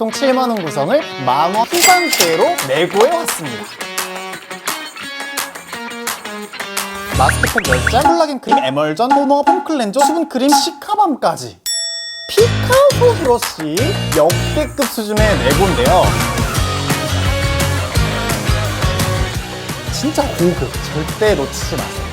총 7만원 구성을 만원 후반대로 내고해 왔습니다. 마스크팩 10장, 콜라겐 크림, 에멀전, 토너, 폼클렌저, 수분크림, 시카밤까지 피카소 브러쉬 역대급 수준의 내고인데요. 진짜 고급, 절대 놓치지 마세요.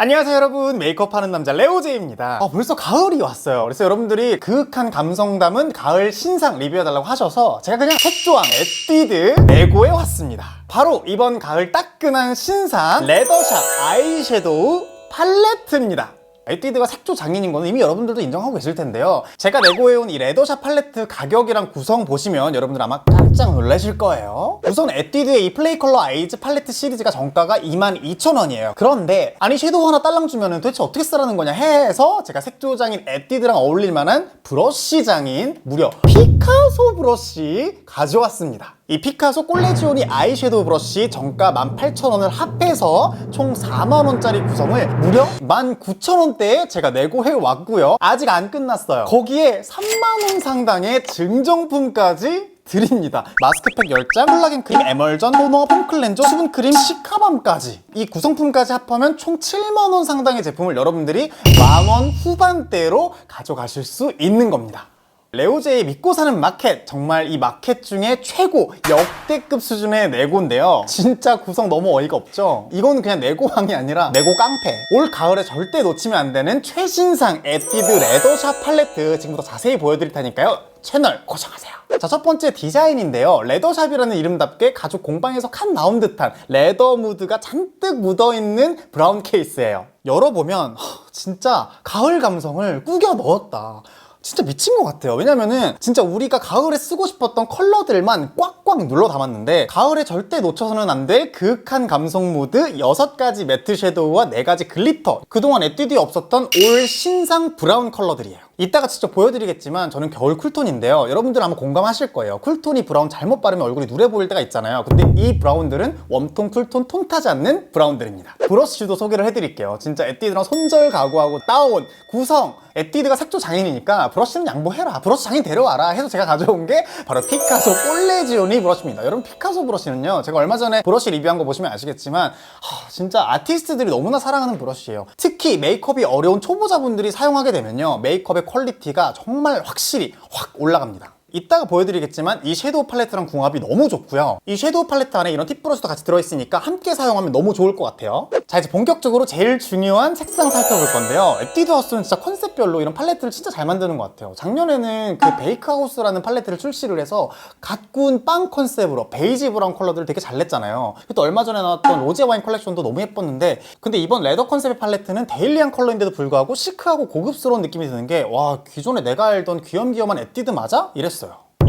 안녕하세요 여러분. 메이크업 하는 남자 레오제입니다. 아, 벌써 가을이 왔어요. 그래서 여러분들이 그윽한 감성 담은 가을 신상 리뷰해달라고 하셔서 제가 그냥 색조항 에뛰드 레고에 왔습니다. 바로 이번 가을 따끈한 신상 레더샵 아이섀도우 팔레트입니다. 에뛰드가 색조 장인인 거는 이미 여러분들도 인정하고 계실 텐데요. 제가 내고해온 이 레더샵 팔레트 가격이랑 구성 보시면 여러분들 아마 깜짝 놀라실 거예요. 우선 에뛰드의 이 플레이 컬러 아이즈 팔레트 시리즈가 정가가 22,000원이에요. 그런데 아니 섀도우 하나 딸랑 주면 도대체 어떻게 쓰라는 거냐 해서 제가 색조 장인 에뛰드랑 어울릴 만한 브러쉬 장인 무려 피카소 브러쉬 가져왔습니다. 이 피카소 꼴레지오니 아이섀도우 브러쉬 정가 18,000원을 합해서 총 4만원짜리 구성을 무려 19,000원대에 제가 내고 해 왔고요. 아직 안 끝났어요. 거기에 3만원 상당의 증정품까지 드립니다. 마스크팩 10장, 콜라겐 크림, 에멀전, 토너, 폼클렌저, 수분크림, 시카밤까지. 이 구성품까지 합하면 총 7만원 상당의 제품을 여러분들이 만원 후반대로 가져가실 수 있는 겁니다. 레오제이 믿고 사는 마켓. 정말 이 마켓 중에 최고 역대급 수준의 내고인데요. 진짜 구성 너무 어이가 없죠? 이건 그냥 내고왕이 아니라 내고 깡패. 올 가을에 절대 놓치면 안 되는 최신상 에뛰드 레더샵 팔레트. 지금부터 자세히 보여드릴 테니까요 채널 고정하세요 자, 첫 번째 디자인인데요. 레더샵이라는 이름답게 가죽 공방에서 칸 나온 듯한 레더 무드가 잔뜩 묻어있는 브라운 케이스예요. 열어보면 허, 진짜 가을 감성을 꾸겨 넣었다. 진짜 미친 것 같아요. 왜냐면은 진짜 우리가 가을에 쓰고 싶었던 컬러들만 꽉꽉 눌러 담았는데 가을에 절대 놓쳐서는 안 될 그윽한 감성 무드 6가지 매트 섀도우와 4가지 글리터 그동안 에뛰드에 없었던 올 신상 브라운 컬러들이에요. 이따가 직접 보여드리겠지만 저는 겨울 쿨톤인데요. 여러분들 아마 공감하실 거예요. 쿨톤이 브라운 잘못 바르면 얼굴이 누래 보일 때가 있잖아요. 근데 이 브라운들은 웜톤, 쿨톤, 톤 타지 않는 브라운들입니다. 브러쉬도 소개를 해드릴게요. 진짜 에뛰드랑 손절 각오하고 따온 구성 에뛰드가 색조 장인이니까 브러쉬는 양보해라. 브러쉬 장인 데려와라 해서 제가 가져온 게 바로 피카소 꼴레지오니 브러쉬입니다. 여러분 피카소 브러쉬는요. 제가 얼마 전에 브러쉬 리뷰한 거 보시면 아시겠지만 하, 진짜 아티스트들이 너무나 사랑하는 브러쉬예요. 특히 메이크업이 어려운 초보자분들이 사용하게 되면요. 메이크업의 퀄리티가 정말 확실히 확 올라갑니다. 이따가 보여드리겠지만 이 섀도우 팔레트랑 궁합이 너무 좋고요. 이 섀도우 팔레트 안에 이런 팁 브러쉬도 같이 들어있으니까 함께 사용하면 너무 좋을 것 같아요. 자 이제 본격적으로 제일 중요한 색상 살펴볼 건데요. 에뛰드 하우스는 진짜 컨셉별로 이런 팔레트를 진짜 잘 만드는 것 같아요. 작년에는 그 베이크하우스라는 팔레트를 출시를 해서 갓 구운 빵 컨셉으로 베이지 브라운 컬러들을 되게 잘 냈잖아요. 또 얼마 전에 나왔던 로제 와인 컬렉션도 너무 예뻤는데 근데 이번 레더 컨셉의 팔레트는 데일리한 컬러인데도 불구하고 시크하고 고급스러운 느낌이 드는 게 와 기존에 내가 알던 귀염귀염한 에뛰드 맞아? 이랬어요.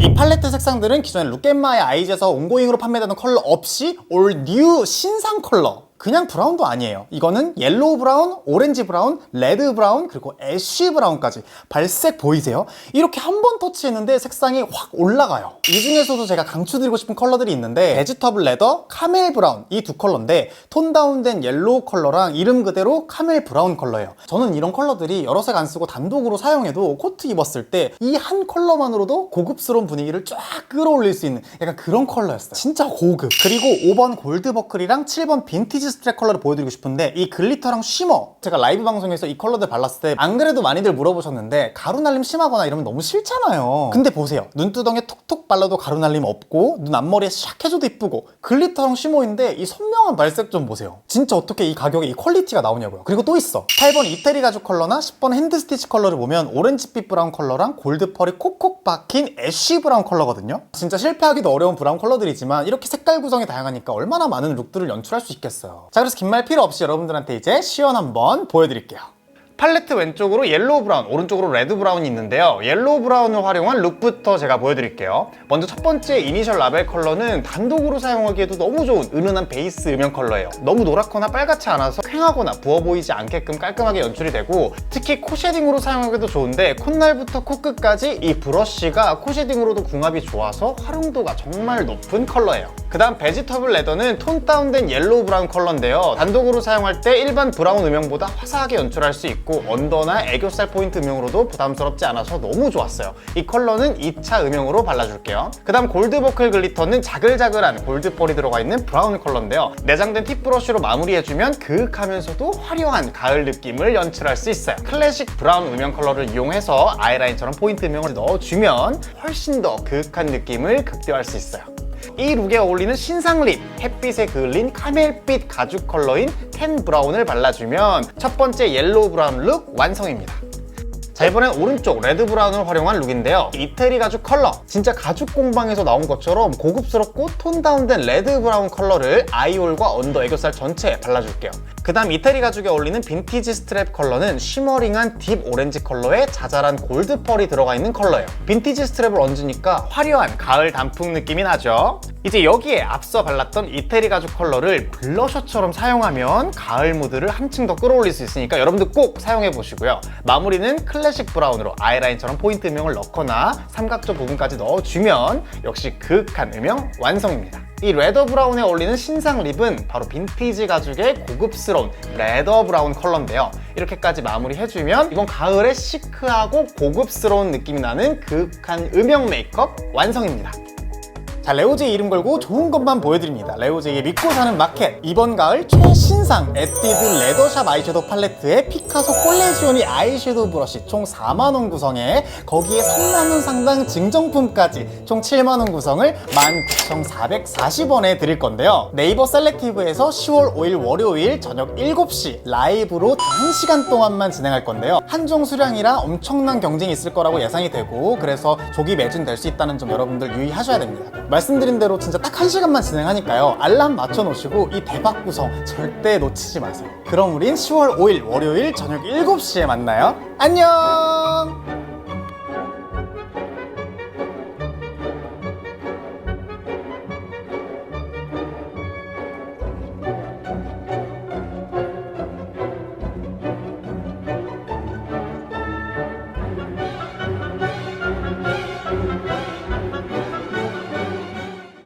이 팔레트 색상들은 기존에 룩앤마의 아이즈에서 온고잉으로 판매되는 컬러 없이 올 뉴 신상 컬러 그냥 브라운도 아니에요. 이거는 옐로우 브라운, 오렌지 브라운, 레드 브라운, 그리고 애쉬 브라운까지 발색 보이세요? 이렇게 한 번 터치했는데 색상이 확 올라가요. 이 중에서도 제가 강추드리고 싶은 컬러들이 있는데 베지터블 레더, 카멜 브라운 이 두 컬러인데 톤 다운된 옐로우 컬러랑 이름 그대로 카멜 브라운 컬러예요. 저는 이런 컬러들이 여러 색 안 쓰고 단독으로 사용해도 코트 입었을 때 이 한 컬러만으로도 고급스러운 분위기를 쫙 끌어올릴 수 있는 약간 그런 컬러였어요. 진짜 고급. 그리고 5번 골드 버클이랑 7번 빈티지 스트랩 컬러를 보여드리고 싶은데 이 글리터랑 쉬머 제가 라이브 방송에서 이 컬러들 발랐을 때 안 그래도 많이들 물어보셨는데 가루 날림 심하거나 이러면 너무 싫잖아요. 근데 보세요. 눈두덩에 톡톡 발라도 가루 날림 없고 눈 앞머리에 샥 해줘도 이쁘고 글리터랑 쉬머인데 이 선명한 발색 좀 보세요. 진짜 어떻게 이 가격에 이 퀄리티가 나오냐고요. 그리고 또 있어. 8번 이태리 가죽 컬러나 10번 핸드 스티치 컬러를 보면 오렌지빛 브라운 컬러랑 골드 펄이 콕콕 박힌 애쉬 브라운 컬러거든요. 진짜 실패하기도 어려운 브라운 컬러들이지만 이렇게 색깔 구성이 다양하니까 얼마나 많은 룩들을 연출할 수 있겠어요 자 그래서 긴 말 필요 없이 여러분들한테 이제 시연 한번 보여드릴게요 팔레트 왼쪽으로 옐로우 브라운, 오른쪽으로 레드 브라운이 있는데요. 옐로우 브라운을 활용한 룩부터 제가 보여드릴게요. 먼저 첫 번째 이니셜 라벨 컬러는 단독으로 사용하기에도 너무 좋은 은은한 베이스 음영 컬러예요. 너무 노랗거나 빨갛지 않아서 퀭하거나 부어 보이지 않게끔 깔끔하게 연출이 되고 특히 코 쉐딩으로 사용하기도 좋은데 콧날부터 코끝까지 이 브러쉬가 코 쉐딩으로도 궁합이 좋아서 활용도가 정말 높은 컬러예요. 그 다음 베지터블 레더는 톤 다운된 옐로우 브라운 컬러인데요. 단독으로 사용할 때 일반 브라운 음영보다 화사하게 연출할 수 있고 있고 언더나 애교살 포인트 음영으로도 부담스럽지 않아서 너무 좋았어요. 이 컬러는 2차 음영으로 발라줄게요. 그 다음 골드버클 글리터는 자글자글한 골드펄이 들어가 있는 브라운 컬러인데요. 내장된 팁 브러쉬로 마무리해주면 그윽하면서도 화려한 가을 느낌을 연출할 수 있어요. 클래식 브라운 음영 컬러를 이용해서 아이라인처럼 포인트 음영을 넣어주면 훨씬 더 그윽한 느낌을 극대화할 수 있어요. 이 룩에 어울리는 신상 립, 햇빛에 그을린 카멜빛 가죽 컬러인 텐 브라운을 발라주면 첫 번째 옐로우 브라운 룩 완성입니다. 자 이번엔 오른쪽 레드 브라운을 활용한 룩인데요 이태리 가죽 컬러 진짜 가죽 공방에서 나온 것처럼 고급스럽고 톤 다운된 레드 브라운 컬러를 아이홀과 언더 애교살 전체에 발라줄게요 그 다음 이태리 가죽에 어울리는 빈티지 스트랩 컬러는 쉬머링한 딥 오렌지 컬러에 자잘한 골드 펄이 들어가 있는 컬러예요 빈티지 스트랩을 얹으니까 화려한 가을 단풍 느낌이 나죠 이제 여기에 앞서 발랐던 이태리 가죽 컬러를 블러셔처럼 사용하면 가을 무드를 한층 더 끌어올릴 수 있으니까 여러분들 꼭 사용해 보시고요. 마무리는 클래식 브라운으로 아이라인처럼 포인트 음영을 넣거나 삼각존 부분까지 넣어주면 역시 그윽한 음영 완성입니다. 이 레더 브라운에 어울리는 신상 립은 바로 빈티지 가죽의 고급스러운 레더 브라운 컬러인데요. 이렇게까지 마무리해주면 이번 가을에 시크하고 고급스러운 느낌이 나는 그윽한 음영 메이크업 완성입니다. 자, 레오제이 이름 걸고 좋은 것만 보여드립니다. 레오제이의 믿고 사는 마켓. 이번 가을 최신상 에뛰드 레더샵 아이섀도우 팔레트에 피카소 콜레지오니 아이섀도우 브러쉬 총 4만원 구성에 거기에 3만원 상당 증정품까지 총 7만원 구성을 19,440원에 드릴 건데요. 네이버 셀렉티브에서 10월 5일 월요일 저녁 7시 라이브로 단 1시간 동안만 진행할 건데요. 한정 수량이라 엄청난 경쟁이 있을 거라고 예상이 되고 그래서 조기 매진될 수 있다는 점 여러분들 유의하셔야 됩니다. 말씀드린 대로 진짜 딱 1시간만 진행하니까요. 알람 맞춰 놓으시고 이 대박 구성 절대 놓치지 마세요. 그럼 우린 10월 5일 월요일 저녁 7시에 만나요. 안녕!